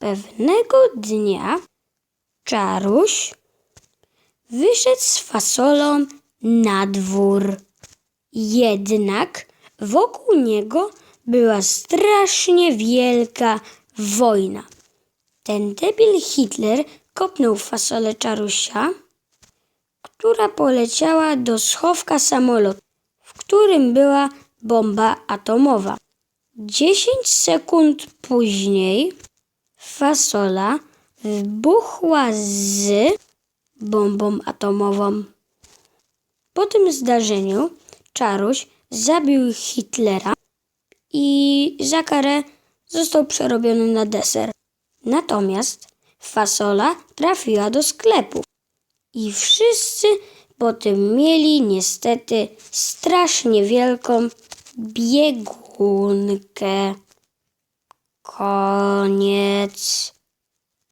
Pewnego dnia Czaruś wyszedł z fasolą na dwór. Jednak wokół niego była strasznie wielka wojna. Ten debil Hitler kopnął fasolę Czarusia, która poleciała do schowka samolotu, w którym była bomba atomowa. Dziesięć sekund później fasola wybuchła z bombą atomową. Po tym zdarzeniu Czaruś zabił Hitlera i za karę został przerobiony na deser. Natomiast fasola trafiła do sklepu i wszyscy po tym mieli niestety strasznie wielką biegunkę. Koniec.